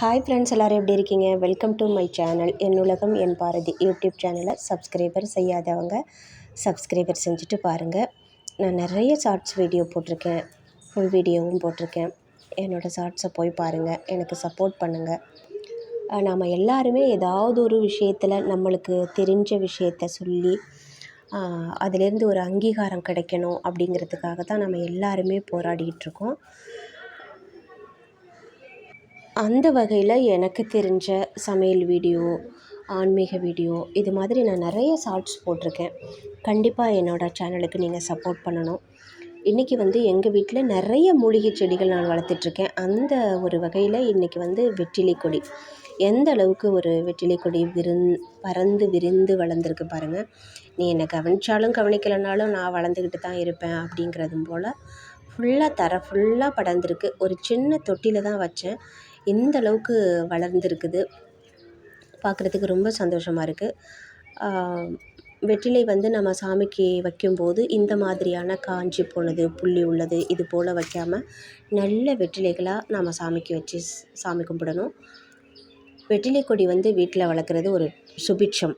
Hi friends எல்லோரும் எப்படி இருக்கீங்க? வெல்கம் டு மை சேனல் என் உலகம் என் பாரதி யூடியூப் சேனலை சப்ஸ்கிரைபர் செய்யாதவங்க சப்ஸ்கிரைபர் செஞ்சுட்டு பாருங்கள் நான் நிறைய ஷார்ட்ஸ் வீடியோ போட்டிருக்கேன். ஃபுல் வீடியோவும் போட்டிருக்கேன். என்னோடய ஷார்ட்ஸை போய் பாருங்கள் எனக்கு சப்போர்ட் பண்ணுங்கள் நாம் எல்லாருமே ஏதாவது ஒரு விஷயத்தில் நம்மளுக்கு தெரிஞ்ச விஷயத்த சொல்லி அதுலேருந்து ஒரு அங்கீகாரம் கிடைக்கணும் அப்படிங்கிறதுக்காக தான் நம்ம எல்லாருமே போராடிக்கிட்டு இருக்கோம். அந்த வகையில் எனக்கு தெரிஞ்ச சமையல் வீடியோ ஆன்மீக வீடியோ இது மாதிரி நான் நிறைய ஷார்ட்ஸ் போட்டிருக்கேன். கண்டிப்பாக என்னோடய சேனலுக்கு நீங்கள் சப்போர்ட் பண்ணணும். இன்றைக்கி வந்து எங்கள் வீட்டில் நிறைய மூலிகை செடிகள் நான் வளர்த்துட்ருக்கேன் அந்த ஒரு வகையில் இன்றைக்கி வந்து வெற்றிலை கொடி. எந்த அளவுக்கு ஒரு வெற்றிலை கொடி விருந் பறந்து விரிந்து வளர்ந்துருக்கு பாருங்கள் நீ என்னை கவனித்தாலும் கவனிக்கலைனாலும் நான் வளர்ந்துக்கிட்டு தான் இருப்பேன் அப்படிங்கிறதும் போல் ஃபுல்லாக தர ஃபுல்லாக படர்ந்துருக்கு. ஒரு சின்ன தொட்டியில் தான் வச்சேன். எந்த அளவுக்கு வளர்ந்துருக்குது பார்க்குறதுக்கு ரொம்ப சந்தோஷமாக இருக்குது வெற்றிலை வந்து நம்ம சாமிக்கு வைக்கும்போது இந்த மாதிரியான காஞ்சி போனது புள்ளி உள்ளது இது போல் வைக்காமல் நல்ல வெற்றிலைகளாக நம்ம சாமிக்கு வச்சு சாமி கும்பிடணும். வெற்றிலை கொடி வந்து வீட்டில் வளர்க்குறது ஒரு சுபிட்சம்.